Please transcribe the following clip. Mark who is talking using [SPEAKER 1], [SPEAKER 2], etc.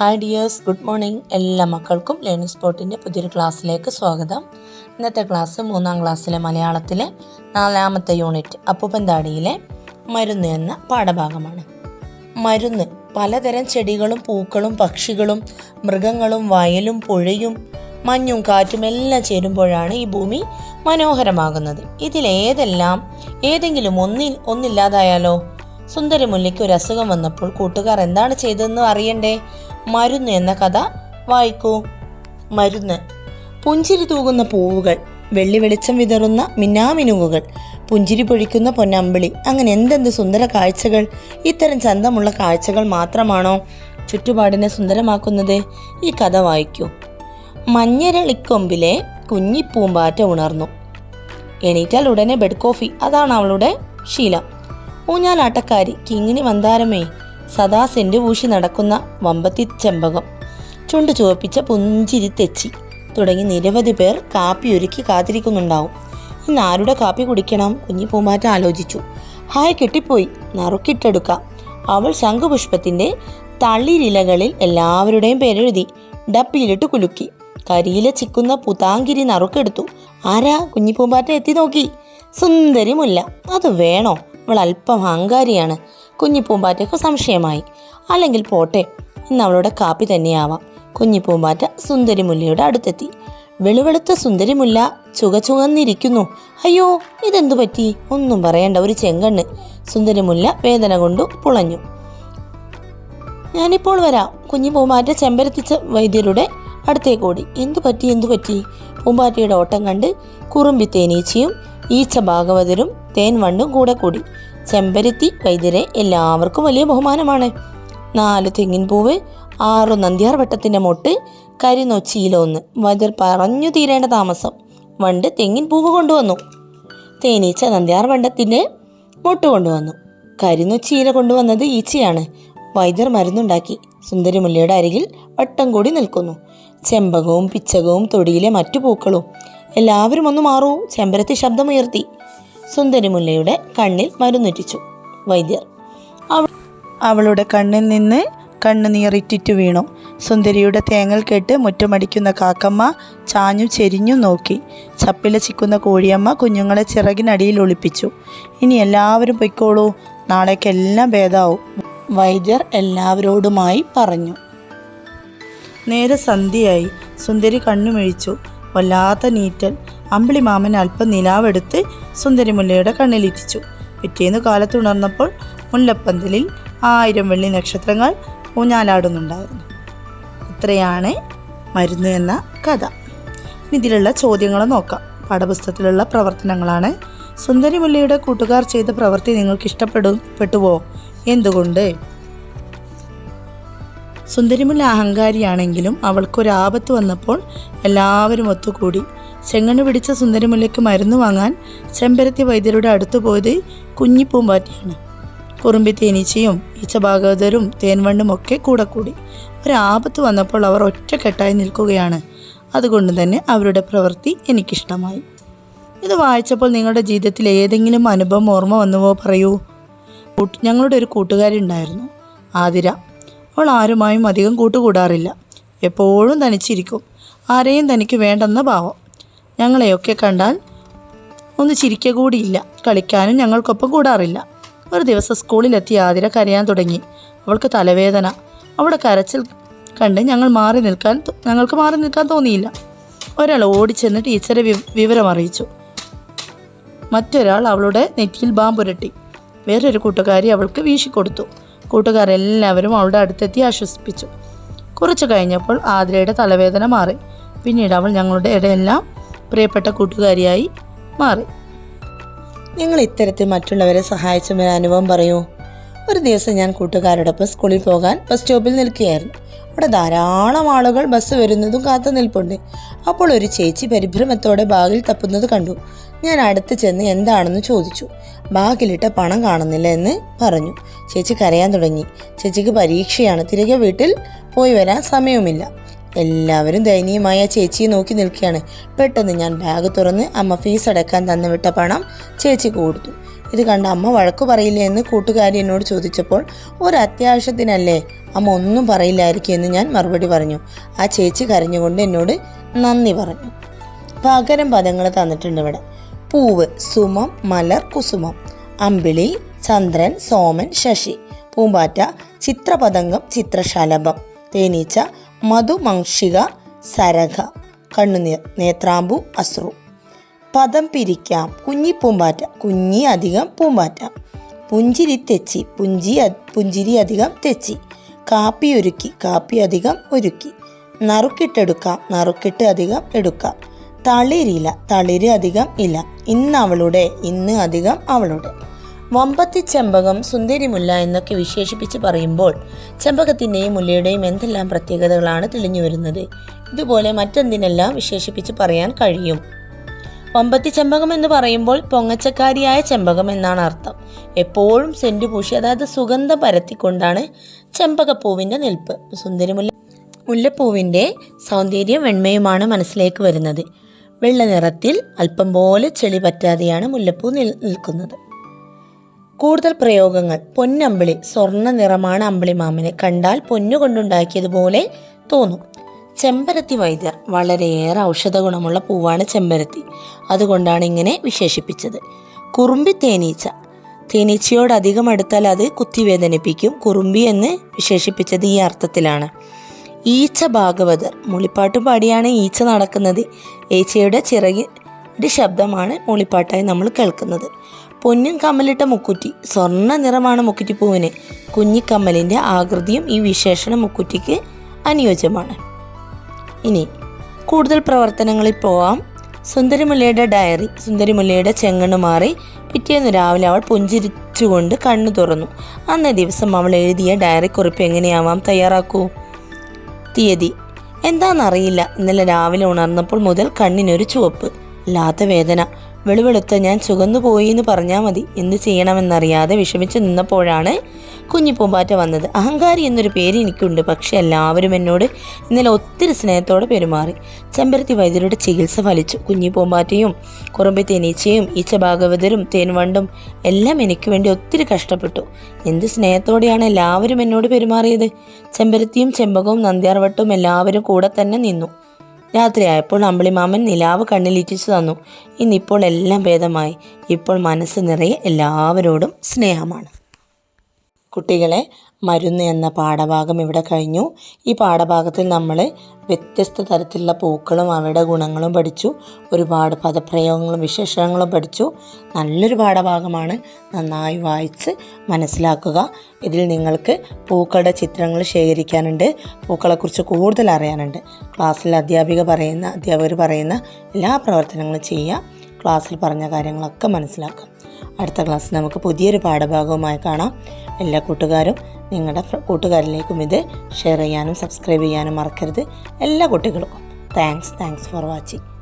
[SPEAKER 1] Hi dears good morning എല്ലാ മക്കൾക്കും learning സ്പോട്ടിന്റെ പുതിയൊരു ക്ലാസ്സിലേക്ക് സ്വാഗതം. ഇന്നത്തെ ക്ലാസ് മൂന്നാം ക്ലാസ്സിലെ മലയാളത്തിലെ നാലാമത്തെ യൂണിറ്റ് അപ്പൂപ്പന്താടിയിലെ മരുന്ന് എന്ന പാഠഭാഗമാണ്. മരുന്ന് പലതരം ചെടികളും പൂക്കളും പക്ഷികളും മൃഗങ്ങളും വയലും പുഴയും മഞ്ഞും കാറ്റും എല്ലാം ചേരുമ്പോഴാണ് ഈ ഭൂമി മനോഹരമാകുന്നത്. ഇതിലേതെല്ലാം ഏതെങ്കിലും ഒന്നിൽ ഒന്നില്ലാതായാലോ? സുന്ദരമുല്ലയ്ക്ക് ഒരു അസുഖം വന്നപ്പോൾ കൂട്ടുകാർ എന്താണ് ചെയ്തതെന്ന് അറിയണ്ടേ? മരുന്ന് എന്ന കഥ വായിക്കൂ. മരുന്ന്. പുഞ്ചിരി തൂകുന്ന പൂവുകൾ വെള്ളി വെളിച്ചം വിതറുന്ന മിന്നാമിനുങ്ങുകൾ പുഞ്ചിരി പൊഴിക്കുന്ന പൊന്നമ്പിളി അങ്ങനെ എന്തെന്ത് സുന്ദര കാഴ്ചകൾ? ഇത്തരം ചന്തമുള്ള കാഴ്ചകൾ മാത്രമാണോ ചുറ്റുപാടിനെ സുന്ദരമാക്കുന്നത്? ഈ കഥ വായിക്കൂ. മഞ്ഞരളിക്കൊമ്പിലെ കുഞ്ഞിപ്പൂമ്പാറ്റ ഉണർന്നു. എണീറ്റാൽ ഉടനെ ബെഡ് കോഫി അതാണ് അവളുടെ ശീലം. ഊഞ്ഞാലാട്ടക്കാരി കിങ്ങിണി മന്ദാരമേ സദാ സെന്റ് പൂശി നടക്കുന്ന വമ്പത്തി ചെമ്പകം. ചുണ്ട് ചുവപ്പിച്ച പുഞ്ചിരി തെച്ചി. തുടങ്ങി നിരവധി പേർ കാപ്പി ഒരുക്കി കാത്തിരിക്കുന്നുണ്ടാവും. ഇന്ന് ആരുടെ കാപ്പി കുടിക്കണം? കുഞ്ഞി പൂമ്പാറ്റ ആലോചിച്ചു. ഹായ് കെട്ടിപ്പോയി. നറുക്കിട്ടെടുക്കാം. അവൾ ശംഖുപുഷ്പത്തിന്റെ തളിരിലകളിൽ എല്ലാവരുടെയും പേരെഴുതി. ഡപ്പിയിലിട്ട് കുലുക്കി. കരിയിലെ ചിക്കുന്ന പുതാങ്കിരി നറുക്കെടുത്തു. ആരാ? കുഞ്ഞിപ്പൂമ്പാറ്റ എത്തി നോക്കി. സുന്ദരി മുല്ല അത് വേണോ? അവൾ അല്പം അഹങ്കാരിയാണ്. കുഞ്ഞിപ്പൂമ്പാറ്റയ്ക്ക് സംശയമായി. അല്ലെങ്കിൽ പോട്ടെ ഇന്ന് അവളുടെ കാപ്പി തന്നെയാവാം കുഞ്ഞിപ്പൂമ്പാറ്റ സുന്ദരിമുല്ലയുടെ അടുത്തെത്തി. വെളുവെളുത്ത സുന്ദരിമുല്ല ചുകചുകന്നിരിക്കുന്നു അയ്യോ ഇതെന്തു പറ്റി? ഒന്നും പറയണ്ട ഒരു ചെങ്കണ്ണ്. സുന്ദരിമുല്ല വേദന കൊണ്ടു പുളഞ്ഞു. ഞാനിപ്പോൾ വരാം കുഞ്ഞു പൂമ്പാറ്റ ചെമ്പരത്തിച്ച വൈദ്യരുടെ അടുത്തേക്ക് ഓടി. എന്തു പറ്റി എന്തു പറ്റി? പൂമ്പാറ്റയുടെ ഓട്ടം കണ്ട് കുറുമ്പി തേനീച്ചയും ഈച്ച ഭാഗവതരും തേൻ വണ്ണും കൂടെ കൂടി. ചെമ്പരത്തി വൈദ്യരെ എല്ലാവർക്കും വലിയ ബഹുമാനമാണ്. നാല് തെങ്ങിൻ പൂവ് ആറ് നന്ദ്യാർ വട്ടത്തിന്റെ മൊട്ട് കരിനൊച്ചിയിലൊന്ന് വൈദ്യർ പറഞ്ഞു തീരേണ്ട താമസം. വണ്ട് തെങ്ങിൻ പൂവ് കൊണ്ടുവന്നു. തേനീച്ച നന്ദ്യാർ വണ്ടത്തിന്റെ മൊട്ട് കൊണ്ടുവന്നു. കരിനൊച്ചിയില കൊണ്ടുവന്നത് ഈച്ചയാണ്. വൈദ്യർ മരുന്നുണ്ടാക്കി. സുന്ദരിമുല്ലയുടെ അരികിൽ വട്ടം കൂടി നിൽക്കുന്നു. ചെമ്പകവും പിച്ചകവും തൊടിയിലെ മറ്റു പൂക്കളും. എല്ലാവരും ഒന്ന് മാറൂ. ചെമ്പരത്തി ശബ്ദമുയർത്തി. സുന്ദരിമുല്ലയുടെ കണ്ണിൽ മരുന്നുറ്റിച്ചു. വൈദ്യർ അവ
[SPEAKER 2] അവളുടെ കണ്ണിൽ നിന്ന് കണ്ണുനീറിറ്റിറ്റു വീണു. സുന്ദരിയുടെ തേങ്ങൽ കെട്ട് മുറ്റമടിക്കുന്ന കാക്കമ്മ ചാഞ്ഞു ചെരിഞ്ഞു നോക്കി. ചപ്പില ചിക്കുന്ന കോഴിയമ്മ കുഞ്ഞുങ്ങളെ ചിറകിനടിയിൽ ഒളിപ്പിച്ചു. ഇനി എല്ലാവരും പൊയ്ക്കോളൂ. നാളേക്കെല്ലാം ഭേദാവും. വൈദ്യർ എല്ലാവരോടുമായി പറഞ്ഞു. നേരെ സന്ധ്യയായി. സുന്ദരി കണ്ണുമിഴിച്ചു. വല്ലാത്ത നീറ്റൽ. അമ്പിളി മാമൻ അല്പം നിലാവെടുത്ത് സുന്ദരി മുല്ലയുടെ കണ്ണിലിറ്റിച്ചു. പിറ്റേന്ന് കാലത്തുണർന്നപ്പോൾ മുല്ലപ്പന്തലിൽ ആയിരം വെള്ളി നക്ഷത്രങ്ങൾ ഊഞ്ഞാലാടുന്നുണ്ടായിരുന്നു. ഇത്രയാണ് മരുന്ന് എന്ന കഥ. ഇതിലുള്ള ചോദ്യങ്ങൾ നോക്കാം. പാഠപുസ്തകത്തിലുള്ള പ്രവർത്തനങ്ങളാണ്. സുന്ദരിമുല്ലയുടെ കൂട്ടുകാർ ചെയ്ത പ്രവൃത്തി നിങ്ങൾക്ക് ഇഷ്ടപ്പെടും പെട്ടുവോ എന്തുകൊണ്ട്? സുന്ദരിമുല്ല അഹങ്കാരിയാണെങ്കിലും അവൾക്കൊരു ആപത്ത് വന്നപ്പോൾ എല്ലാവരും ഒത്തുകൂടി ചെങ്ങണ് പിടിച്ച സുന്ദരിമുല്ലയ്ക്ക് മരുന്ന് വാങ്ങാൻ ചെമ്പരത്തി വൈദ്യരുടെ അടുത്തു പോയത് കുഞ്ഞിപ്പൂമ്പാറ്റിയാണ്. കുറുമ്പി തേനീച്ചയും ഈച്ചഭാഗവതരും തേൻവണ്ണും ഒക്കെ കൂടെ കൂടി ഒരാപത്ത് വന്നപ്പോൾ അവർ ഒറ്റക്കെട്ടായി നിൽക്കുകയാണ്. അതുകൊണ്ട് തന്നെ അവരുടെ പ്രവൃത്തി എനിക്കിഷ്ടമായി. ഇത് വായിച്ചപ്പോൾ നിങ്ങളുടെ ജീവിതത്തിൽ ഏതെങ്കിലും അനുഭവം ഓർമ്മ വന്നുവോ പറയൂ. ഞങ്ങളുടെ ഒരു കൂട്ടുകാരി ഉണ്ടായിരുന്നു ആതിര. അവൾ ആരുമായും അധികം കൂട്ടുകൂടാറില്ല. എപ്പോഴും തനിച്ചിരിക്കും. ആരെയും തനിക്ക് വേണ്ടെന്ന ഭാവം. ഞങ്ങളെയൊക്കെ കണ്ടാൽ ഒന്ന് ചിരിക്കുക കൂടിയില്ല കളിക്കാനും ഞങ്ങൾക്കൊപ്പം കൂടാറില്ല. ഒരു ദിവസം സ്കൂളിലെത്തി ആതിര കരയാൻ തുടങ്ങി. അവൾക്ക് തലവേദന. അവിടെ കരച്ചിൽ കണ്ട് ഞങ്ങൾ മാറി നിൽക്കാൻ ഞങ്ങൾക്ക് മാറി നിൽക്കാൻ തോന്നിയില്ല. ഒരാൾ ഓടിച്ചെന്ന് ടീച്ചറെ വിവരം അറിയിച്ചു. മറ്റൊരാൾ അവളുടെ നെറ്റിയിൽ ബാമ്പുരട്ടി. വേറൊരു കൂട്ടുകാരി അവൾക്ക് വീശിക്കൊടുത്തു. കൂട്ടുകാരെല്ലാവരും അവളുടെ അടുത്തെത്തി ആശ്വസിപ്പിച്ചു. കുറച്ചു കഴിഞ്ഞപ്പോൾ ആതിരയുടെ തലവേദന മാറി. പിന്നീട് അവൾ ഞങ്ങളുടെ ഇടയെല്ലാം പ്രിയപ്പെട്ട കൂട്ടുകാരിയായി മാറി.
[SPEAKER 1] നിങ്ങൾ ഇത്തരത്തിൽ മറ്റുള്ളവരെ സഹായിച്ച ഒരു അനുഭവം പറയൂ. ഒരു ദിവസം ഞാൻ കൂട്ടുകാരോടൊപ്പം സ്കൂളിൽ പോകാൻ ബസ് സ്റ്റോപ്പിൽ നിൽക്കുകയായിരുന്നു. അവിടെ ധാരാളം ആളുകൾ ബസ് വരുന്നതും കാത്തു നിൽപ്പുണ്ട്. അപ്പോൾ ഒരു ചേച്ചി പരിഭ്രമത്തോടെ ബാഗിൽ തപ്പുന്നത് കണ്ടു. ഞാൻ അടുത്ത് ചെന്ന് എന്താണെന്ന് ചോദിച്ചു. ബാഗിലിട്ട പണം കാണുന്നില്ല എന്ന് പറഞ്ഞു. ചേച്ചി കരയാൻ തുടങ്ങി. ചേച്ചിക്ക് പരീക്ഷയാണ്. തിരികെ വീട്ടിൽ പോയി വരാൻ സമയവുമില്ല. എല്ലാവരും ദയനീയമായ ചേച്ചിയെ നോക്കി നിൽക്കുകയാണ്. പെട്ടെന്ന് ഞാൻ ബാഗ് തുറന്ന് അമ്മ ഫീസ് അടക്കാൻ തന്നുവിട്ട പണം ചേച്ചിക്ക് കൊടുത്തു. ഇത് കണ്ട അമ്മ വഴക്കു പറയില്ല എന്ന് കൂട്ടുകാരി എന്നോട് ചോദിച്ചപ്പോൾ ഒരു അത്യാവശ്യത്തിനല്ലേ? അമ്മ ഒന്നും പറയില്ലായിരിക്കും എന്ന് ഞാൻ മറുപടി പറഞ്ഞു. ആ ചേച്ചി കരഞ്ഞുകൊണ്ട് എന്നോട് നന്ദി പറഞ്ഞു. പകരം പദങ്ങൾ തന്നിട്ടുണ്ട് ഇവിടെ. പൂവ് സുമം മലർ കുസുമം. അമ്പിളി ചന്ദ്രൻ സോമൻ ശശി. പൂമ്പാറ്റ ചിത്രപതംഗം ചിത്രശലഭം. തേനീച്ച മധുമംഷിക സരഘ കണ്ണുനീർ നേത്രാമ്പു അശ്രു. പദം പിരിക്കാം. കുഞ്ഞി പൂമ്പാറ്റ കുഞ്ഞി അധികം പൂമ്പാറ്റ. പുഞ്ചിരി തെച്ചി പുഞ്ചി പുഞ്ചിരി അധികം തെച്ചി. കാപ്പി ഒരുക്കി കാപ്പി അധികം ഒരുക്കി. നറുക്കിട്ടെടുക്കാം നറുക്കിട്ട് അധികം എടുക്കാം. തളിരില തളിര് അധികം ഇല. ഇന്ന് അവളുടെ ഇന്ന് അധികം അവളുടെ. വമ്പത്തി ചെമ്പകം സുന്ദരിമുല്ല എന്നൊക്കെ വിശേഷിപ്പിച്ച് പറയുമ്പോൾ ചെമ്പകത്തിന്റെയും മുല്ലയുടെയും എന്തെല്ലാം പ്രത്യേകതകളാണ് തെളിഞ്ഞു വരുന്നത്? ഇതുപോലെ മറ്റെന്തിനെല്ലാം വിശേഷിപ്പിച്ച് പറയാൻ കഴിയും? വമ്പത്തി ചെമ്പകം എന്ന് പറയുമ്പോൾ പൊങ്ങച്ചക്കാരിയായ ചെമ്പകം എന്നാണ് അർത്ഥം. എപ്പോഴും സെന്റ് പൂശി അതായത് സുഗന്ധം പരത്തിക്കൊണ്ടാണ് ചെമ്പകപ്പൂവിന്റെ നിൽപ്പ്. സുന്ദരിമുല്ല മുല്ലപ്പൂവിന്റെ സൗന്ദര്യം വെണ്മയുമാണ് മനസ്സിലേക്ക് വരുന്നത്. വെള്ള നിറത്തിൽ അല്പം പോലെ ചെളി പറ്റാതെയാണ് മുല്ലപ്പൂ നിൽ നിൽക്കുന്നത്. കൂടുതൽ പ്രയോഗങ്ങൾ. പൊന്നമ്പിളി സ്വർണ നിറമാണ് അമ്പിളി മാമന്. കണ്ടാൽ പൊന്നുകൊണ്ടുണ്ടാക്കിയതുപോലെ തോന്നും. ചെമ്പരത്തി വൈദ്യർ വളരെയേറെ ഔഷധ ഗുണമുള്ള പൂവാണ് ചെമ്പരത്തി. അതുകൊണ്ടാണ് ഇങ്ങനെ വിശേഷിപ്പിച്ചത്. കുറുമ്പി തേനീച്ച. തേനീച്ചയോട് അധികം അടുത്താൽ അത് കുത്തിവേദനിപ്പിക്കും. കുറുമ്പി എന്ന് വിശേഷിപ്പിച്ചത് ഈ അർത്ഥത്തിലാണ്. ഈച്ച ഭാഗവതർ മുളിപ്പാട്ട് പാടിയാണ് ഈച്ച നടക്കുന്നത്. ഈച്ചയുടെ ചിറകിന്റെ ശബ്ദമാണ് മൂളിപ്പാട്ടായി നമ്മൾ കേൾക്കുന്നത്. പൊന്നും കമ്മലിട്ട മുക്കുറ്റി സ്വർണ നിറമാണ് മുക്കുറ്റിപ്പൂവിന് കുഞ്ഞിക്കമ്മലിന്റെ ആകൃതിയും ഈ വിശേഷണ മുക്കുറ്റിക്ക് അനുയോജ്യമാണ്. ഇനി കൂടുതൽ പ്രവർത്തനങ്ങളിൽ പോവാം. സുന്ദരിമുല്ലയുടെ ഡയറി സുന്ദരിമുല്ലയുടെ ചെങ്ങണ് മാറി പിറ്റേന്ന് രാവിലെ അവൾ പുഞ്ചിരിച്ചുകൊണ്ട് കണ്ണു തുറന്നു. അന്നേ ദിവസം അവൾ എഴുതിയ ഡയറി കുറിപ്പ് എങ്ങനെയാവാം തയ്യാറാക്കൂ? തീയതി എന്താണെന്നറിയില്ല ഇന്നലെ രാവിലെ ഉണർന്നപ്പോൾ മുതൽ കണ്ണിനൊരു ചുവപ്പ്. ഇല്ലാത്ത വേദന. വെളിവെളുത്ത് ഞാൻ ചുകന്നു പോയി എന്ന് പറഞ്ഞാൽ മതി. എന്ത് ചെയ്യണമെന്നറിയാതെ വിഷമിച്ച് നിന്നപ്പോഴാണ് കുഞ്ഞിപ്പൂമ്പാറ്റ വന്നത്. അഹങ്കാരി എന്നൊരു പേര് എനിക്കുണ്ട്. പക്ഷേ എല്ലാവരും എന്നോട് ഇന്നലെ ഒത്തിരി സ്നേഹത്തോടെ പെരുമാറി. ചെമ്പരത്തി വൈദ്യരുടെ ചികിത്സ ഫലിച്ചു. കുഞ്ഞിപ്പൂമ്പാറ്റയും കുറുമ്പി തേനീച്ചയും ഈച്ച ഭാഗവതരും തേൻവണ്ടും എല്ലാം എനിക്ക് വേണ്ടി ഒത്തിരി കഷ്ടപ്പെട്ടു. എന്ത് സ്നേഹത്തോടെയാണ് എല്ലാവരും എന്നോട് പെരുമാറിയത്? ചെമ്പരത്തിയും ചെമ്പകവും നന്ദ്യാർവട്ടവും എല്ലാവരും കൂടെ തന്നെ നിന്നു. രാത്രിയായപ്പോൾ അമ്പിളിമാമൻ നിലാവ് കണ്ണിലിറ്റിച്ചു തന്നു. ഇന്നിപ്പോൾ എല്ലാം ഭേദമായി. ഇപ്പോൾ മനസ്സ് നിറയെ എല്ലാവരോടും സ്നേഹമാണ്. കുട്ടികളെ മരുന്ന് എന്ന പാഠഭാഗം ഇവിടെ കഴിഞ്ഞു. ഈ പാഠഭാഗത്തിൽ നമ്മൾ വ്യത്യസ്ത തരത്തിലുള്ള പൂക്കളും അവയുടെ ഗുണങ്ങളും പഠിച്ചു. ഒരുപാട് പദപ്രയോഗങ്ങളും വിശേഷങ്ങളും പഠിച്ചു. നല്ലൊരു പാഠഭാഗമാണ്. നന്നായി വായിച്ച് മനസ്സിലാക്കുക. ഇതിൽ നിങ്ങൾക്ക് പൂക്കളുടെ ചിത്രങ്ങൾ ശേഖരിക്കാനുണ്ട്. പൂക്കളെക്കുറിച്ച് കൂടുതൽ അറിയാനുണ്ട്. ക്ലാസ്സിൽ അധ്യാപിക പറയുന്ന അധ്യാപകർ പറയുന്ന എല്ലാ പ്രവർത്തനങ്ങളും ചെയ്യുക. ക്ലാസ്സിൽ പറഞ്ഞ കാര്യങ്ങളൊക്കെ മനസ്സിലാക്കുക. അടുത്ത ക്ലാസ്സിൽ നമുക്ക് പുതിയൊരു പാഠഭാഗവുമായി കാണാം. എല്ലാ കൂട്ടുകാരും നിങ്ങളുടെ കൂട്ടുകാരിലേക്കും ഇത് ഷെയർ ചെയ്യാനും സബ്സ്ക്രൈബ് ചെയ്യാനും മറക്കരുത്. എല്ലാ കുട്ടികൾക്കും. Thanks thanks for watching